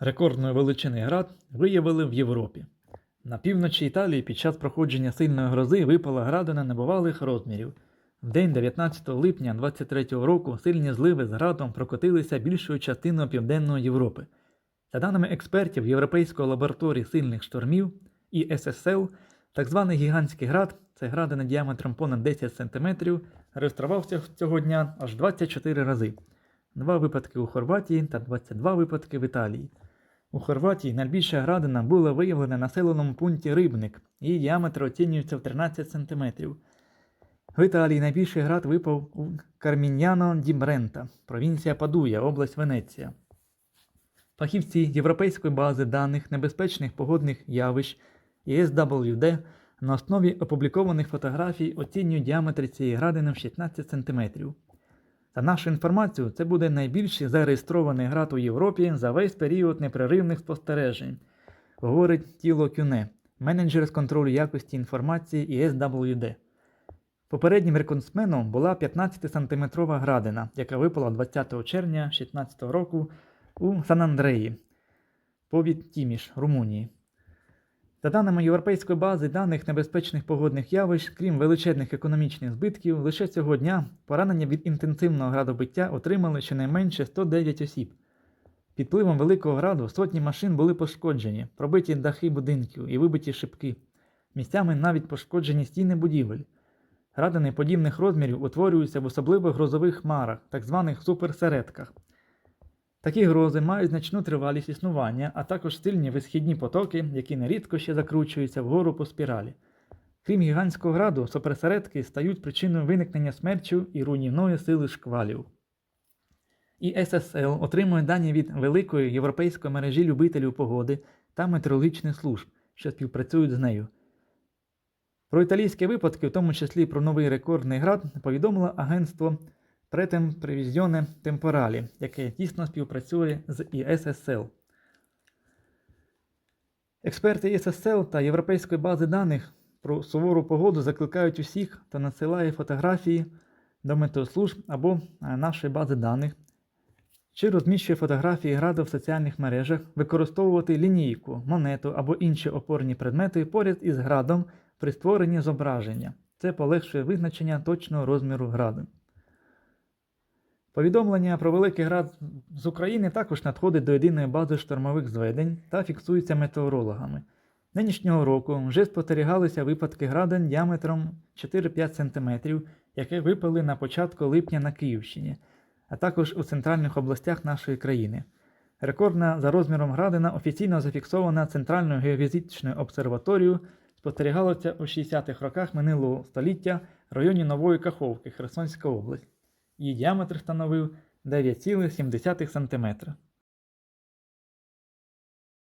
Рекордної величини град виявили в Європі. На півночі Італії під час проходження сильної грози випала градина небувалих розмірів. В день 19 липня 23 року сильні зливи з градом прокотилися більшою частиною Південної Європи. За даними експертів Європейської лабораторії сильних штормів і ССЛ, так званий гігантський град, це градина діаметром понад 10 см, реєструвався цього дня аж 24 рази. Два випадки у Хорватії та 22 випадки в Італії. У Хорватії найбільша градина була виявлена в населеному пункті Рибник, її діаметр оцінюється в 13 см. В Італії найбільший град випав у Карміньяно ді Брента, провінція Падуя, область Венеція. Фахівці Європейської бази даних небезпечних погодних явищ ESWD на основі опублікованих фотографій оцінюють діаметр цієї градини в 16 см. За нашу інформацію, це буде найбільший зареєстрований град у Європі за весь період непреривних спостережень, говорить тіло Кюне, менеджер з контролю якості інформації ESWD. Попереднім рекордсменом була 15-сантиметрова градина, яка випала 20 червня 2016 року у Сан-Андреї, повід Тіміш, Румунії. За даними Європейської бази даних небезпечних погодних явищ, крім величезних економічних збитків, лише цього дня поранення від інтенсивного градобиття отримали щонайменше 109 осіб. Під впливом великого граду сотні машин були пошкоджені, пробиті дахи будинків і вибиті шибки. Місцями навіть пошкоджені стіни будівель. Градини подібних розмірів утворюються в особливо грозових хмарах, так званих суперсередках. Такі грози мають значну тривалість існування, а також сильні висхідні потоки, які нерідко ще закручуються вгору по спіралі. Крім гігантського граду, суперсередки стають причиною виникнення смерчу і руйнівної сили шквалів. І ССЛ отримує дані від великої європейської мережі любителів погоди та метеорологічних служб, що співпрацюють з нею. Про італійські випадки, в тому числі про новий рекордний град, повідомило агентство Претем Превізіоне Темпоралі, яке тісно співпрацює з ІССЛ. Експерти ІССЛ та Європейської бази даних про сувору погоду закликають усіх, хто надсилає фотографії до метеослужб або е, нашої бази даних, чи розміщує фотографії граду в соціальних мережах, використовувати лінійку, монету або інші опорні предмети поряд із градом при створенні зображення. Це полегшує визначення точного розміру граду. Повідомлення про великий град з України також надходить до єдиної бази штормових зведень та фіксується метеорологами. Нинішнього року вже спостерігалися випадки градин діаметром 4-5 см, які випали на початку липня на Київщині, а також у центральних областях нашої країни. Рекордна за розміром градина офіційно зафіксована Центральною геофізичною обсерваторією, спостерігалася у 60-х роках минулого століття в районі Нової Каховки, Херсонська область. Її діаметр становив 9,7 см.